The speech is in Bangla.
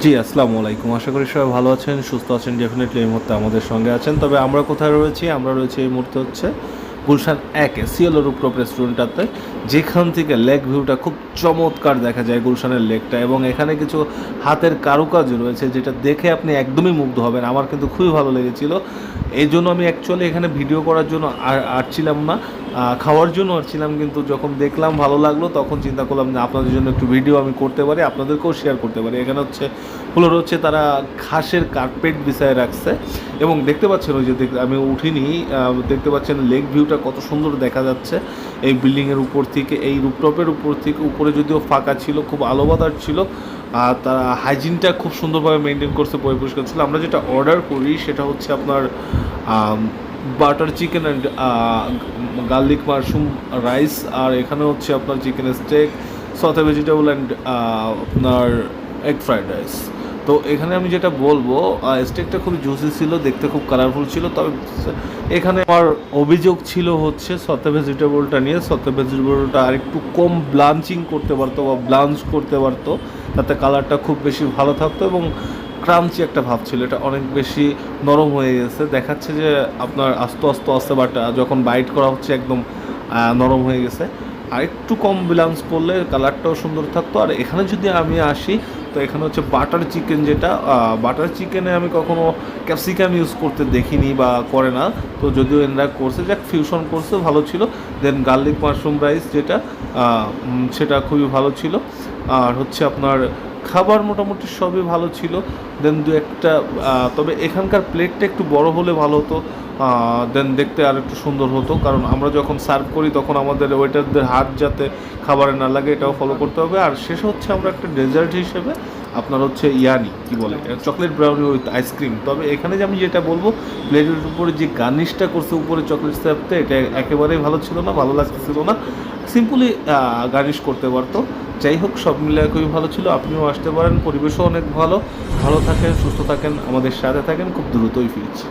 জি, আসসালামু আলাইকুম। আশা করি সবাই ভালো আছেন, সুস্থ আছেন ডেফিনেটলি এই মুহূর্তে আমাদের সঙ্গে আছেন। তবে আমরা কোথায় রয়েছি? আমরা রয়েছি এই মুহূর্তে হচ্ছে গুলশান একে সিএল রূপটপ রেস্টুরেন্টটাতে যেখান থেকে লেক ভিউটা খুব চমৎকার দেখা যায় গুলশানের লেকটা, এবং এখানে কিছু হাতের কারুকাজ রয়েছে যেটা দেখে আপনি একদমই মুগ্ধ হবেন। আমার কিন্তু খুবই ভালো লেগেছিল। এই জন্য আমি অ্যাকচুয়ালি এখানে ভিডিও করার জন্য আসছিলাম না। খাওয়ার জন্য আসছিলাম কিন্তু যখন দেখলাম ভালো লাগল, তখন চিন্তা করলাম যে আপনাদের জন্য একটু ভিডিও আমি করতে পারি, আপনাদেরকেও শেয়ার করতে পারি। এখানে হচ্ছে ফ্লোর হচ্ছে তারা ঘাসের কার্পেট বিছায় রাখছে, এবং দেখতে পাচ্ছেন ওই যে আমি উঠিনি দেখতে পাচ্ছেন লেক ভিউটা কত সুন্দর দেখা যাচ্ছে। এই বিল্ডিংয়ের উপর থেকে, এই রুপটপের উপর থেকে, উপরে যদিও ফাঁকা ছিল, খুব আলো ছিল, আর তারা হাইজিনটা খুব সুন্দরভাবে মেনটেন করছে পরিষ্কার ছিল। আমরা যেটা অর্ডার করি, সেটা হচ্ছে আপনার butter chicken and garlic mushroom rice আর এখানে হচ্ছে আপনার চিকেন স্টেক সথে ভেজিটেবল অ্যান্ড আপনার এগ ফ্রাইড রাইস তো এখানে আমি যেটা বলব স্টেকটা খুব জুসি ছিল, দেখতে খুব কালারফুল ছিল, তবে এখানে আমার অভিযোগ ছিল হচ্ছে সতে ভেজিটেবলটা নিয়ে সতে ভেজিটেবলটা আরেকটু কম ব্লাঞ্চিং করতে পারতো বা ব্লাঞ্চ করতে পারতো, তাতে কালারটা খুব বেশি ভালো থাকতো এবং ক্রাঞ্চি একটা ভাব ছিল, এটা অনেক বেশি নরম হয়ে গেছে। দেখাচ্ছে যে আপনার আস্তে আস্তে আস্তে বাট যখন বাইট করা হচ্ছে একদম নরম হয়ে গেছে। আর একটু কম ব্লাউন্স করলে কালারটাও সুন্দর থাকতো। আর এখানে যদি আমি আসি, তো এখানে হচ্ছে বাটার চিকেন যেটা বাটার চিকেনে আমি কখনো ক্যাপসিকাম ইউজ করতে দেখিনি বা করে না। তো যদিও এনরা করছে, যাক ফিউশন করছে, ভালো ছিল। দেন গার্লিক মাশরুম রাইস যেটা সেটা খুবই ভালো ছিল। আর হচ্ছে আপনার খাবার মোটামুটি সবই ভালো ছিল। দেন দু একটা তবে এখানকার প্লেটটা একটু বড় হলে ভালো হতো। দেন দেখতে আর একটু সুন্দর হতো। কারণ আমরা যখন সার্ভ করি, তখন আমাদের ওয়েটারদের হাত যাতে খাবারে না লাগে, এটাও ফলো করতে হবে। আর শেষ হচ্ছে আমরা একটা ডেজার্ট হিসেবে আপনার হচ্ছে ইয়ানি কি বলে চকলেট। ব্রাউনি উইথ আইসক্রিম তবে এখানে যে আমি যেটা বলব প্লেটের উপরে যে গার্নিশটা করছে উপরে চকলেট স্যাপতে এটা একেবারেই ভালো ছিল না ভালো লাগতেছিল না। সিম্পলি গার্নিশ করতে পারতো। যাই হোক সব মিলে খুবই ভালো ছিল আপনিও আসতে পারেন পরিবেশও অনেক ভালো। ভালো থাকেন সুস্থ থাকেন আমাদের সাথে থাকেন খুব দ্রুতই ফিরছি।